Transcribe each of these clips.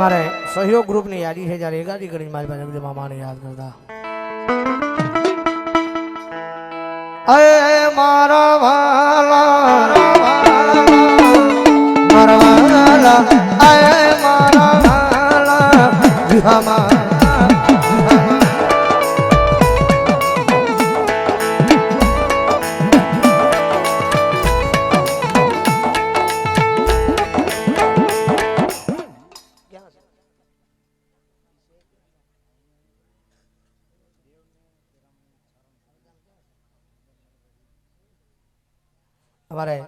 અમારે સહયોગ ગ્રુપની યાદી છે જ્યારે એકાદી કરીને મારી પાસે બધે મામાને યાદ કરતા અય મારા વાલા મારા વાલા અય મારા વાલા અમારે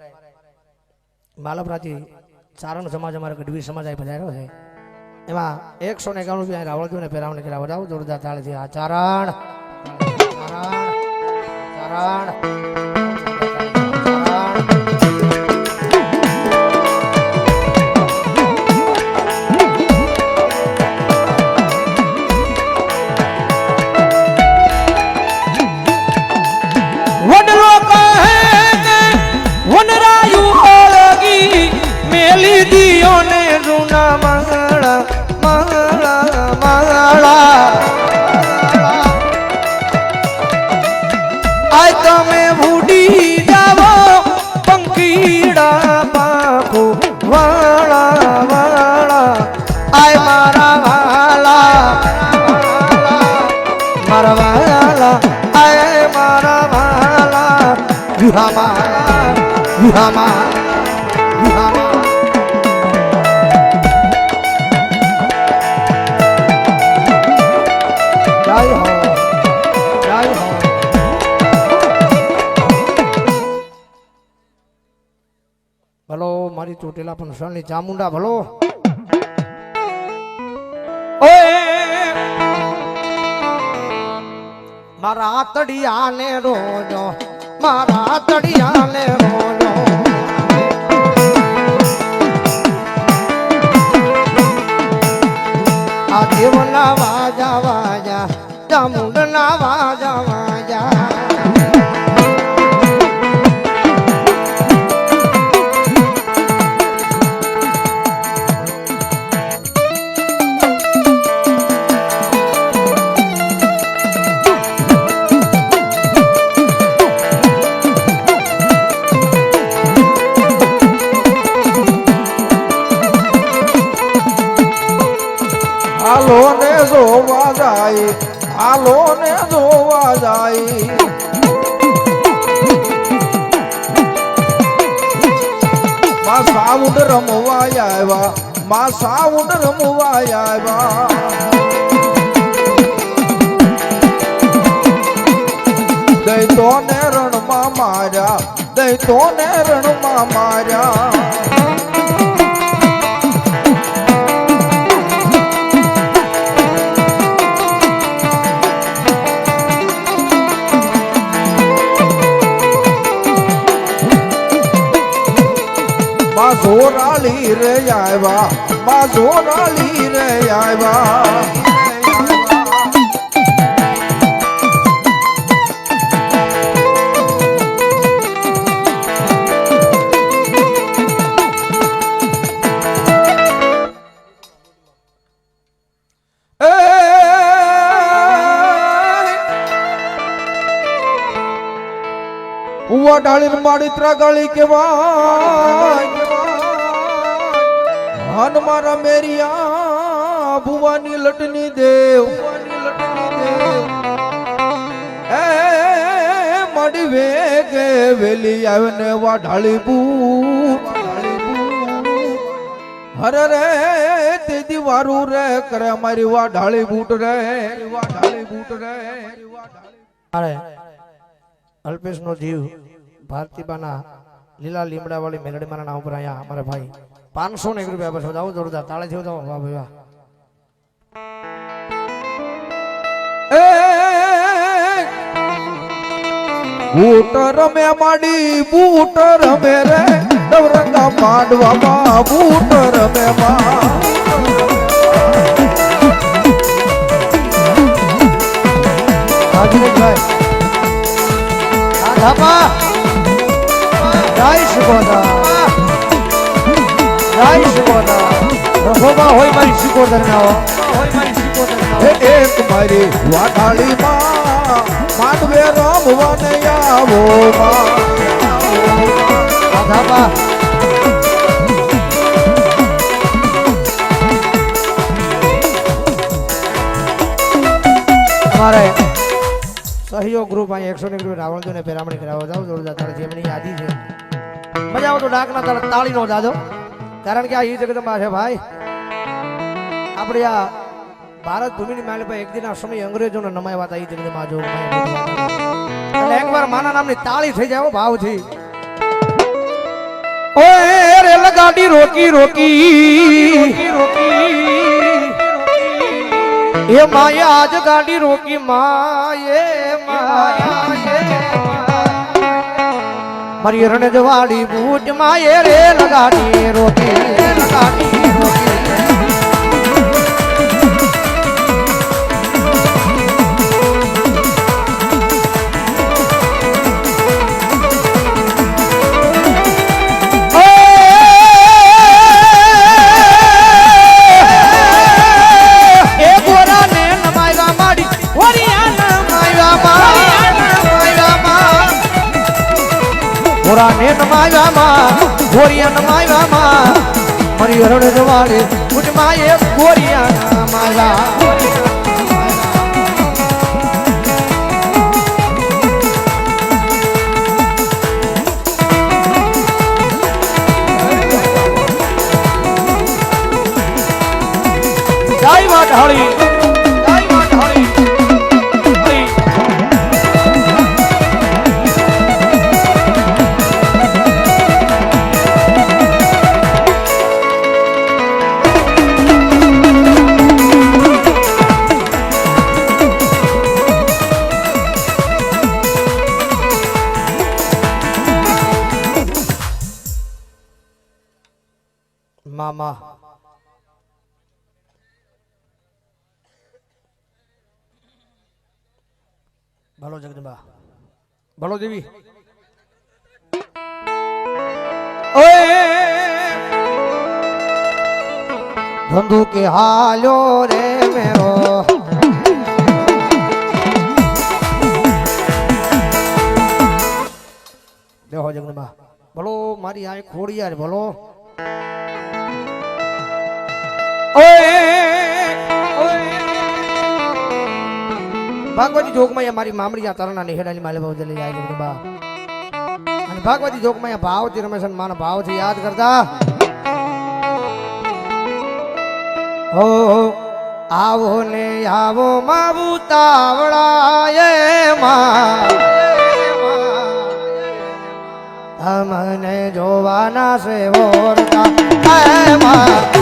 માલપરાથી ચારણ સમાજ અમારે ગઢવી સમાજ અહીં પધાર્યો છે. એમાં એકસો ને એકાણું રૂપિયા રાવળદેવને પેરાવણી કર્યા. બધા જોરદાર તાળીથી. આ ચારણ. ચારણ. ચારણ. ભલો મારી ચોટેલા પણ શરણી ચામુંડા ભલો. મારા તડિયાને રોજો મારા તળિયા લે બોલો. આ દેવના વાજા વાજા ચામુંડના વાજા હાલો ને જોવા જાય. માં સાઉન્ડ રમવા આવ્યા, માં સાઉન્ડ રમવા આવ્યા. દૈતો ને રણમાં માર્યા દૈતો ને રણમાં માર્યા. જોરાલી રે આવ્યા માં જોરાલી રે આવ્યા ઉવા ડાળી માડી ત્રાગાળી કેવાય હન મારા મેરિયા ભુવાની લટની દેવ. એ મડી વેગે વેલી આવે ને વા ઢાળી બૂટ ઢાળી બૂટ હરે રે, તે દીવારું રે, કરે મારી વા ઢાળી બૂટ રે. વા ઢાળી બૂટ રે અરે અલ્પેશનો જીવ ભારતીબાના લીલા લીમડા વાળી મેલડી મારા નામ ઉપર અહીંયા અમારા ભાઈ પાંચસો ને એક રૂપિયા બસો જાવ જોરદાર. તાળે થયો તો વાહ ભાઈ વાહ બૂટ રમે માડી બૂટ રમે રે. નવરંગા માંડવામાં બૂટ રમે માં. રાજુભાઈ. આ ધાપા જય શિકોતા જય શિકોતા રખોબા હોય મારી શિકોતર ના હોય મારી હે એક મારી વાઢાળી માં માંડવે રમવાને આવો માં. આધાબા અમારે સહયોગ ગ્રુપ અહીં એકસો ને ગ્રુપ રાવણ ને પેરામણી કરાવવા જાવ જોરદાર તારે જેમની યાદી છે. મજા આવે તો ડાકના તાળ તાળી નો દાદો કારણ કે આ ઈ જગતમાં છે ભાઈ. આપણે આ ભારત ભૂમિની માલે પર એક દિન સમય અંગ્રેજોને નમાવ્યા હતા એ જગતમાં જો એટલે એકવાર માના નામની તાળી થઈ જાય ભાવથી ઓય રેલ ગાડી રોકી રોકી. એ માયા આજ ગાડી રોકી માયે, માયા. મારી રણ જવાડી બૂટમાં રેલ ગાડી લગાડી રોટી. લગાડી રોકી ગોરા ને નમાયવા માં ગોરિયા માયવામાં મારી હરણ જવાડે ગુજમાં એ ગોરિયા નમાયવા જય મામા ભલો જગદંબા ભલો દેવી ધંધુ કે હાલ્યો રે મેરો દેહો જગદંબા ભલો મારી આ ખોડિયાર ભલો ભાગવતી જોગમાં મારી મામડી આ તરણા નિહેડાની માલે બહુ જલ્દી જાય છે, બા. અને ભાગવતી જોગમાં અહીંયા ભાવથી રમેશન ભાવ ભાવથી યાદ કરતા. હો આવો ને આવો માબુ તાવડા માં તમને જોવાના છે વોરતા માં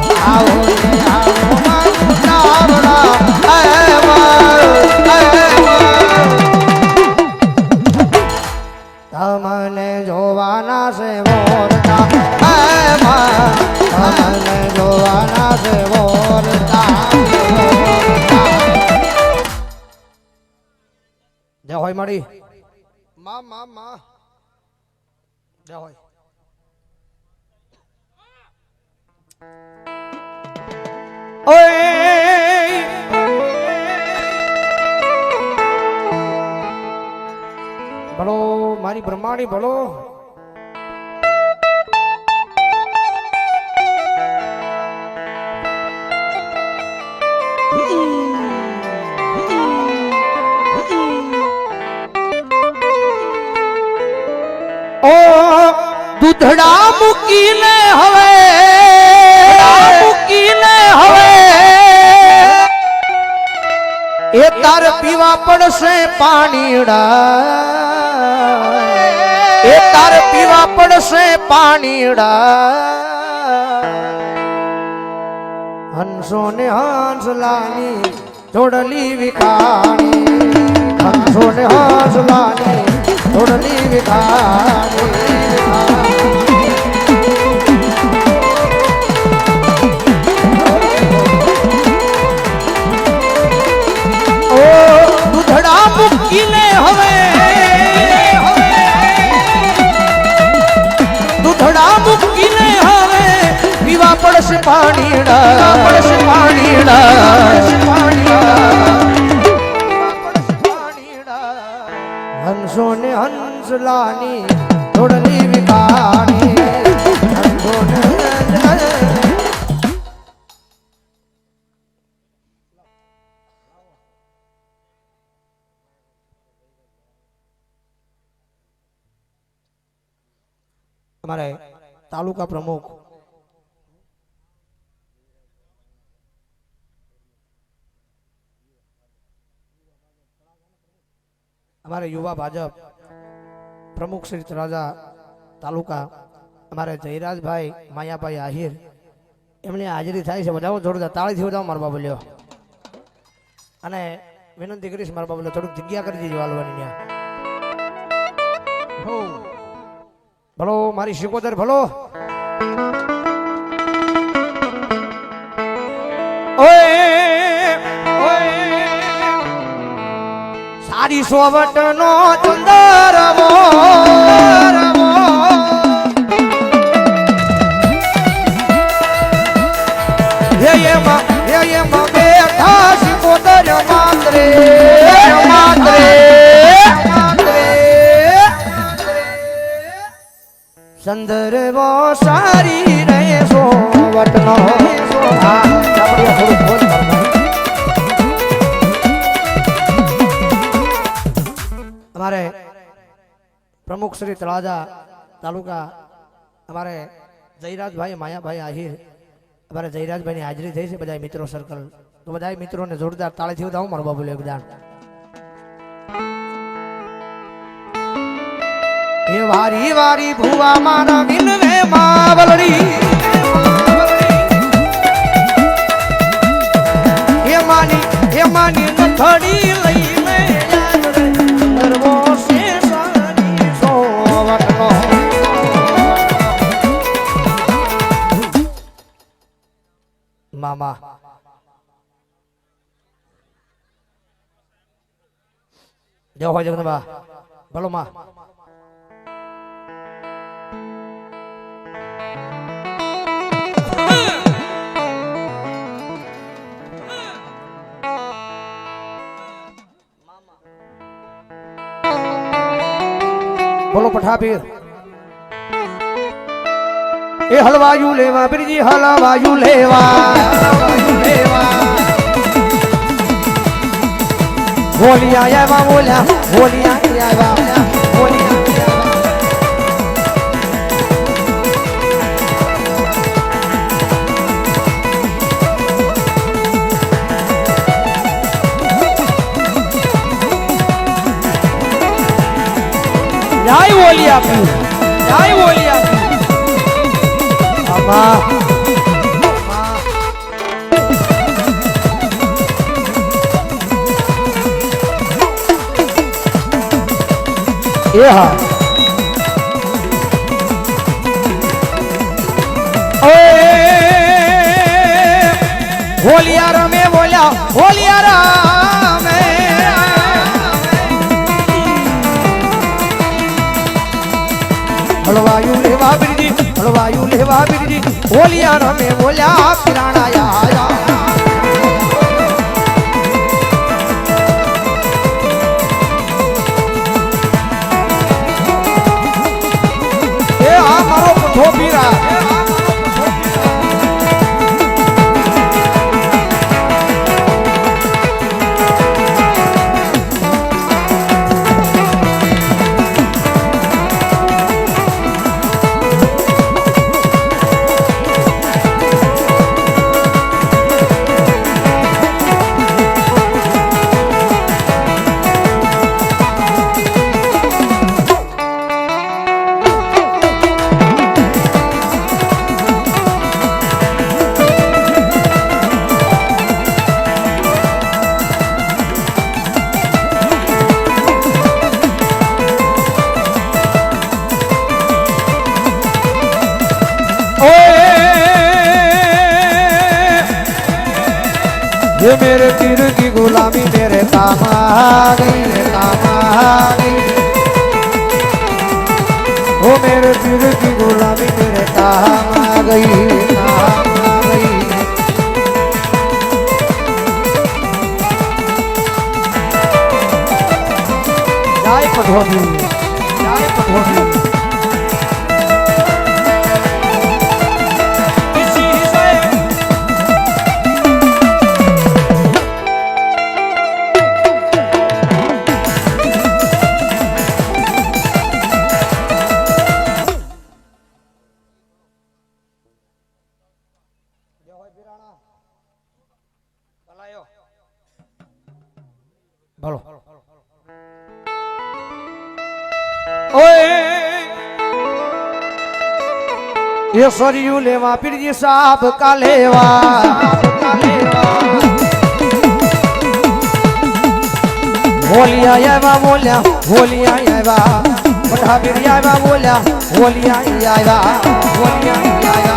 મારી. ભલો મારી બ્રહ્માણી ભલો. મૂકીને હવે. મૂકીને હવે. એ તાર પીવા પડશે પાણીડા. એ તાર પીવા પડશે પાણીડા. હંસો ને હંસલાની જોડલી વિખાણી. હંસો ને હંસલાની જોડલી વિખાણી. આપ કિને હવે. દૂધડા મૂકીને હવે. પીવા પડશે પાણીડા પડશે પાણીડા હંસો ને હંસલાની થોડલી વિકાણી હંસો ને અમારે તાલુકા પ્રમુખ અમારે યુવા ભાજપ પ્રમુખ શ્રી તળાજા તાલુકા અમારે જયરાજભાઈ માયાભાઈ આહિર. એમની હાજરી થાય છે. વધાવો જોરદાર તાળીથી વધાવો મારા બાબલ્યો અને વિનંતી કરીશ મારા બાબલ્યો થોડુંક જગ્યા કરી દેજો વાલવાની ત્યાં. ભલો મારી શિકોદર ભલો. સારી સોવટ નો એમાં બેઠા શિકોદર માત્રે. સંદર્ભ સારી રહે સોવટનો અમારે પ્રમુખ શ્રી તળાજા તાલુકા, અમારે જયરાજભાઈ, માયાભાઈ આહિર, અમારે જયરાજભાઈની હાજરી થઈ છે બધા મિત્રો સર્કલ તો બધા મિત્રોને જોરદાર તાળીથી વધાવું, મારું બાબુ યોગદાન એ વારી વારી ભુવા મારા વિનવે માવલડી. એ માની એ માની નથડી સોવટનો. મામા. જય હોય જગદંબા ભલો માં. બોલો પઠાપીર એ હલવાયું લેવા લેવા હલવાયું લેવા. હોલિયા આવ્યા બોલ્યા હોલિયા આવ્યા ન્યાય બોલી આપ્યું ન્યાય બોલી આપ્યું આમાં એ હા ઓય હોલિયા રમે બોલ્યા હોલિયા રમે હળવાયું લેવા બિરજી હળવાયું લેવા બિરજી બોલ્યા રમે બોલ્યા પિરાણાયા એ આ મારો પીરા मेरे पीर की गुलामी मेरे काम आ गई काम आ गई। हो मेरे पीर की गुलामी मेरे काम आ गई Thank you. ભલો. ઓય! એ સરિયું લેવા પીરજી સાહેબ કાલેવા હોલિયા આવ્યા બોલ્યા હોલિયા આવ્યા બધા પીરી આવ્યા બોલ્યા હોલિયા આવ્યા હોલિયા આવ્યા